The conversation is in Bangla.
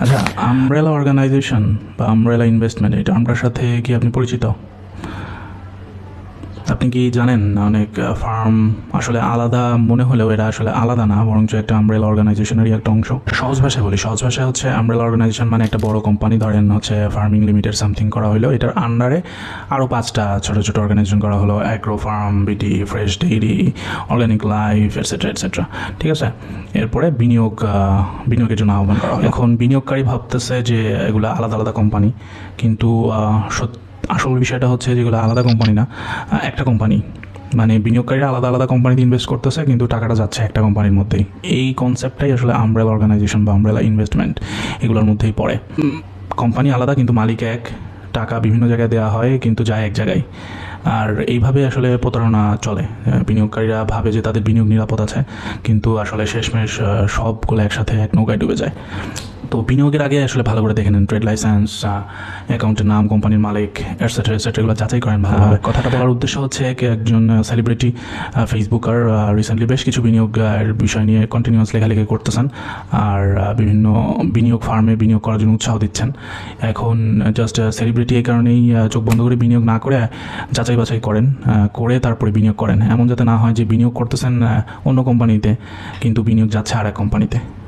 আচ্ছা আমব্রেলা অর্গানাইজেশন বা আমব্রেলা ইনভেস্টমেন্ট এটা টার্মটার সাথে কি আপনি পরিচিত? আপনি কি জানেন, অনেক ফার্ম আসলে আলাদা মনে হলেও এরা আসলে আলাদা না, বরঞ্চ একটা আমব্রেলা অর্গানাইজেশনেরই একটা অংশ। সহজ ভাষায় বলি, সহজ ভাষায় হচ্ছে আমব্রেলা অর্গানাইজেশন মানে একটা বড় কোম্পানি ধরেন হচ্ছে ফার্মিং লিমিটেড সামথিং করা হলো এটার আন্ডারে আরও পাঁচটা ছোটো ছোটো অর্গানাইজেশন করা হলো agro farm BT fresh dairy organic life etcetera etcetera ঠিক আছে? এরপরে বিনিয়োগ বিনিয়োগের জন্য আহ্বান করা এখন বিনিয়োগকারী ভাবতেছে যে এগুলো আলাদা আলাদা কোম্পানি কিন্তু সত্যি আসল বিষয়টা হচ্ছে যেগুলো আলাদা কোম্পানি না একটা কোম্পানি মানে বিনিয়োগকারীরা আলাদা আলাদা কোম্পানিতে ইনভেস্ট করতেছে, কিন্তু টাকাটা যাচ্ছে একটা কোম্পানির মধ্যেই। এই কনসেপ্টটাই আসলে আমব্রেলা অর্গানাইজেশন বা আমব্রেলা ইনভেস্টমেন্ট এগুলোর মধ্যেই পড়ে। কোম্পানি আলাদা, কিন্তু মালিক এক, টাকা বিভিন্ন জায়গায় দেওয়া হয়, কিন্তু যায় এক জায়গায়। আর এইভাবে আসলে প্রতারণা চলে। বিনিয়োগকারীরা ভাবে যে তাদের বিনিয়োগ নিরাপদ আছে, কিন্তু আসলে শেষমেশ সবগুলো একসাথে এক নৌকায় ডুবে যায়। তো বিনিয়োগের আগে আসলে ভালো করে দেখে নেন ট্রেড লাইসেন্স অ্যাকাউন্টের নাম কোম্পানির মালিক এটসেট্রা এটসেট্রা এগুলো যাচাই করেন ভালোভাবে কথাটা বলার উদ্দেশ্য হচ্ছে এক- একজন সেলিব্রিটি ফেসবুকার রিসেন্টলি বেশ কিছু বিনিয়োগের বিষয় নিয়ে কন্টিনিউয়াস লেখালেখি করতেছেন আর বিভিন্ন বিনিয়োগ ফার্মে বিনিয়োগ করার জন্য উৎসাহ দিচ্ছেন। এখন জাস্ট সেলিব্রিটি এই কারণেই চোখ বন্ধ করে বিনিয়োগ না করে যাচাই বাছাই করেন করে তারপরে বিনিয়োগ করেন। এমন যাতে না হয় যে বিনিয়োগ করতেছেন অন্য কোম্পানিতে কিন্তু বিনিয়োগ যাচ্ছে আর এক কোম্পানিতে।